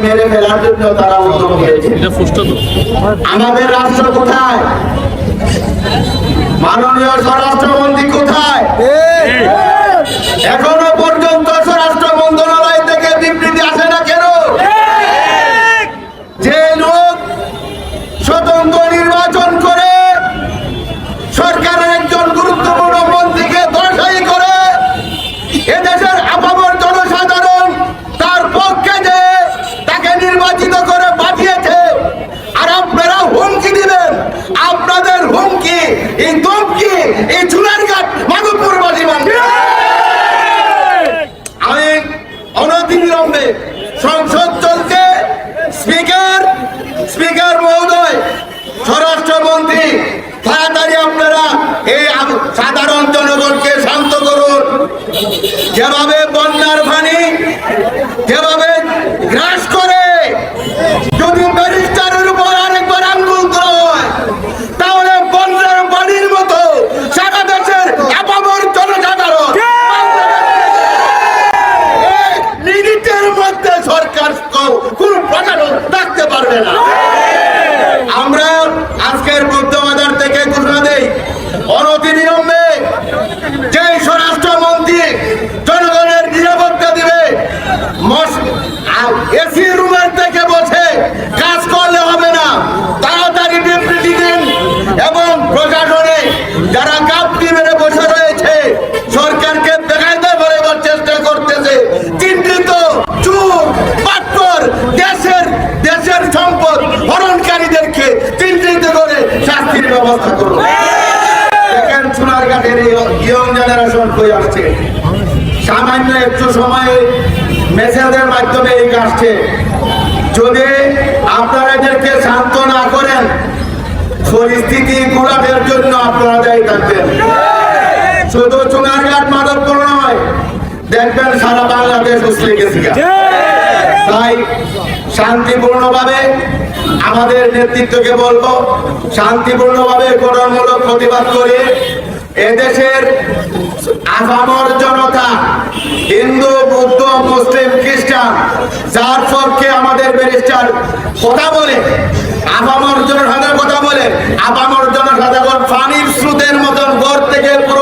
মেরে ফেলার জন্য তারা আমাদের রাষ্ট্র কোথায়? মাননীয় স্বরাষ্ট্রমন্ত্রী কোথায়? এখনও পর্যন্ত স্বরাষ্ট্র মন্ত্রণালয় থেকে বিবৃতি আসে না কেন যে লোক স্বতন্ত্র নির্বাচন করে সরকারের একজন গুরুত্বপূর্ণ মন্ত্রীকে দর্শাই করে এদেশের আপামর জনসাধারণ তার পক্ষে যে তাকে নির্বাচিত করে পাঠিয়েছে আর আপনারা হুমকি দিবেন আপনাদের এই দম কে? এই চুলার মাধবপুর বাসী মানবে আমি অনতিবিলম্বে সংসদ চলছে। স্পিকার স্পিকার মহোদয় স্বরাষ্ট্রমন্ত্রী তাড়াতাড়ি আপনারা এই সাধারণ জনগণকে শান্ত করুন যেভাবে বন্যার পানি যেভাবে গ্রাস করে যদি ব্যারিস্টারের উপর আরেকবার আঙ্গুল তোলা হয় তাহলে বন্যার পানির মতো সারা দেশের আপামর জনসাধারণ এক মিনিটের মধ্যে সরকার ক- কোন প্রশাসন থাকতে পারবে না আমরা আজকের মধ্যবাজার থেকে ঘোষণা দেই অনতিবিলম্বে যে স্বরাষ্ট্রমন্ত্রী জনগণের নিরাপত্তা দিবে এসি রুমের থেকে বসে কাজ করলে হবে না তাড়াতাড়ি বিবৃতি দিন এবং প্রশাসনে যারা কাপটি মেরে বসে রয়েছে সরকারকে বেকায়দা করার চেষ্টা করতেছে চিন্তিত চুপ পাট্টর দেশের হরণকারীদেরকে চিহ্নিত করে শাস্তির ব্যবস্থা করুন। দেখেন ইয়ং জেনারেশন আসছে? সামান্য একটু সময়ে মেসেজের মাধ্যমে এই যদি আপনারা এদেরকে শান্ত না করেন পরিস্থিতি জন্য আপনারা দায়ী থাকবেন। শুধু চুনারঘাট মাধবপুর নয় দেখবেন সারা বাংলাদেশ উসলে গেছে তাই শান্তিপূর্ণভাবে আমাদের নেতৃত্বকে বলব, শান্তিপূর্ণভাবে গঠনমূলক প্রতিবাদ করে এদেশের আসামর জনতা, হিন্দু, বৌদ্ধ, মুসলিম, খ্রিস্টান, যার পক্ষে আমাদের ব্যারিস্টার কথা বলে, আপামর জনসাধারণ কথা বলে, আপামর জনসাধারণ পানির স্রোতের মতন ঘর থেকে পুরুষ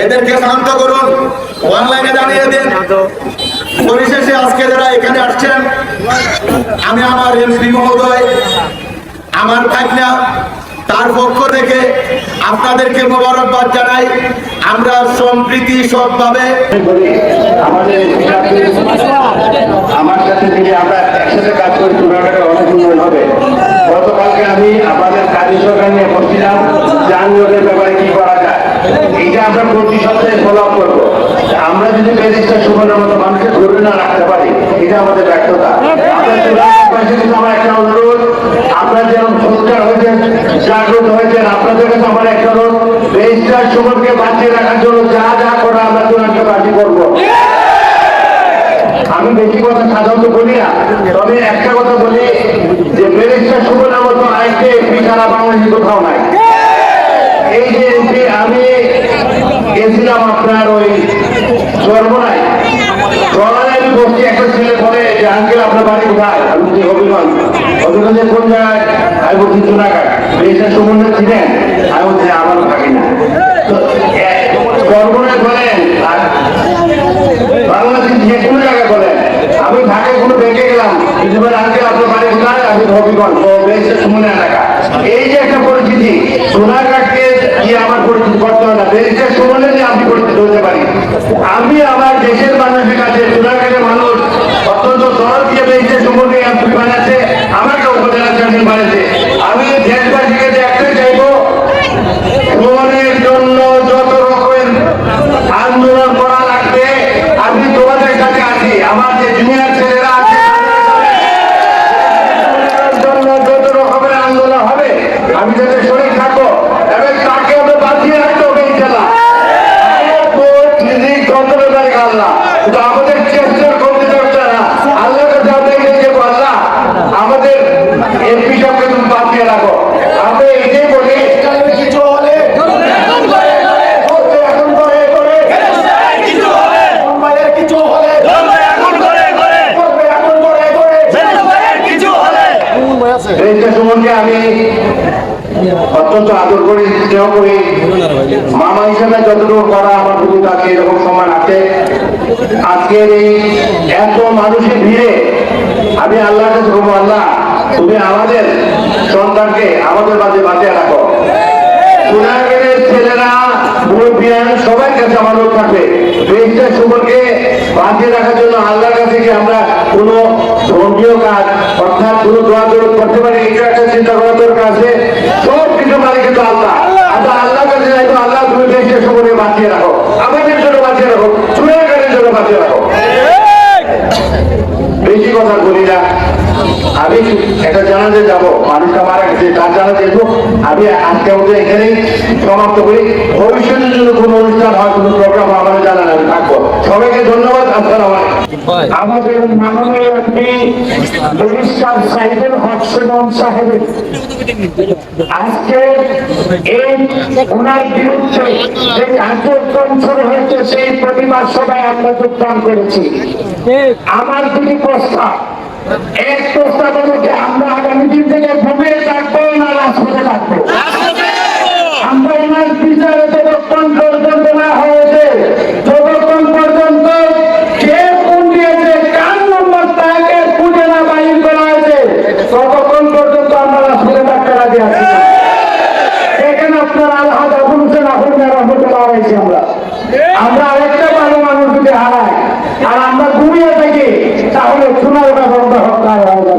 এদেরকে শান্ত করুন। অনলাইনে জানিয়ে দিন। পরিশেষে আজকে যারা এখানে আসছেন, আমি আমার এমপি মহোদয়, আমার ভাগনা তার পক্ষ থেকে আপনাদেরকে মোবারকবাদ জানাই। আমরা সম্প্রীতি সবভাবে আমার সাথে থেকে আমরা একসাথে কাজ করি চুনাঘাটে অনেক উন্নয়ন হবে। গতকালকে আমি আপনাদের কাজী সরকার নিয়ে বসছিলাম। যানজটের ব্যাপারে কি করা এইটা আমরা প্রতি সপ্তাহে ফলো আপ করব। আমরা যদি বেদিকটা সুবর্ণের মতো মানুষকে ধরে না রাখতে পারি, এটা আমাদের ব্যর্থতা। আমরা একটা অনুরোধ আপনারা যেমন সংস্কার হয়েছেন, জাগ্রত হয়েছেন, আপনাদের কাছে আমার একটা অনুরোধ রেজিস্ট্রার সুমনকে বাঁচিয়ে রাখার জন্য যা যা করা আমরা চুনাঘাটবাসী করব। আমি বেশি কথা সাধারণত বলি না, তবে একটা কথা বলি যে ব্যারিস্টার সুবর্ণার মতো এমপি সারা বাংলাদেশে কোথাও নাই। এই যে আমি গেছিলাম আপনার ওই সর্বনাই সর্বনাই আমি বসছি একটা ছেলে বলে যে, আঙ্কেল, আপনার বাড়ি আমি যে ঢাকায় কোনো ব্যাংকে গেলাম আপনার বাড়ি কোথায়? আমি হবিগঞ্জ ও বেশি সুমনে এলাকা এই যে একটা পরিচিতি সোনারঘাটকে গিয়ে আমার পরিচিতি করতে হয় না বেরিস্টার সুমনে যে আমি পরিচিত হতে পারি আমি আমার দেশের মানুষের কাছে সোনারঘাটের মানুষ অত্যন্ত সরল দিয়ে বেরিস্টার সুমনে বানাচ্ছে আমাকে উপজেলা চেয়ারম্যান বাড়িতে আমি দেশবাসীকে যে একটাই চাইব ভ্রমণের জন্য যত রকমের আন্দোলন করা লাগবে আমি তোমাদের সাথে আছি আমার যে জুনিয়র ছেলেরা আছে তাদের জন্য যত রকমের আন্দোলন হবে আমি যাতে শরীর থাকব এবং তাকে আমরা বাঁচিয়ে রাখতে হবে ইনশাল্লাহ ঠিক কন্ট্রোল তারিখ আল্লাহ কিন্তু আমাদের চেষ্টার করতে পারছে না আল্লাহ কাছে আমরা এটাই যে আল্লাহ আমাদের এমপি সবকে তুমি বাঁচিয়ে রাখো আমরা এটাই বলি কিছু হলে এখন করে করে মুম্বাইয়ের কিছু হলে করবে এখন করে করে আমি অত্যন্ত আমার আল্লাহ, তুমি আমাদের সন্তানকে আমাদের মাঝে বাঁচিয়ে রাখো। ছেলেরা মুরব্বিয়ান সবাই কাছে আমাদের থাকবে রেজিস্টার সুমনকে বাঁচিয়ে রাখার জন্য আল্লাহর কাছে কি আমরা কোনো ধর্মীয় কাজ অর্থাৎ কোনো দোয়া দৌড় করতে পারি এটা একটা চিন্তা করা দরকার আছে সব কিছু মানে কিন্তু আল্লাহ আমরা আল্লাহর কাছে যাইতো আল্লাহ তুমি রেজিস্টার সুমনকে বাঁচিয়ে রাখো আমাদের জন্য বাঁচিয়ে রাখো সোনাগের জন্য বাঁচিয়ে রাখো বেশি কথা বলি না আমি একটা জানাতে যাব, মানুষটা মারা গেছে, তার জানাতে যাব আমি আজকে আমাদের এখানেই সমাপ্ত করি। ভবিষ্যতের জন্য কোনো অনুষ্ঠান হয়, কোনো প্রোগ্রাম আমাদের জানান, আমি থাকব। সবাইকে ধন্যবাদ, আসসালাম আমাদের মাননীয় আজকে এই ওনার বিরুদ্ধে যে কার্যক্রম হয়েছে, সেই প্রতিবাদ সভায় আমরা যোগদান করেছি। আমার দুটি প্রস্তাব। এক প্রস্তাব আমরা আগামী দিন থেকে ঘুমিয়ে থাকব না রাজপথে থাকব আমরা ওনার বিচারে যতক্ষণ আমরা আরেকটা ভালো মানুষ যদি হারাই, আর আমরা ঘুমিয়ে থাকি, তাহলে চুনারোটা হত্যা হয়ে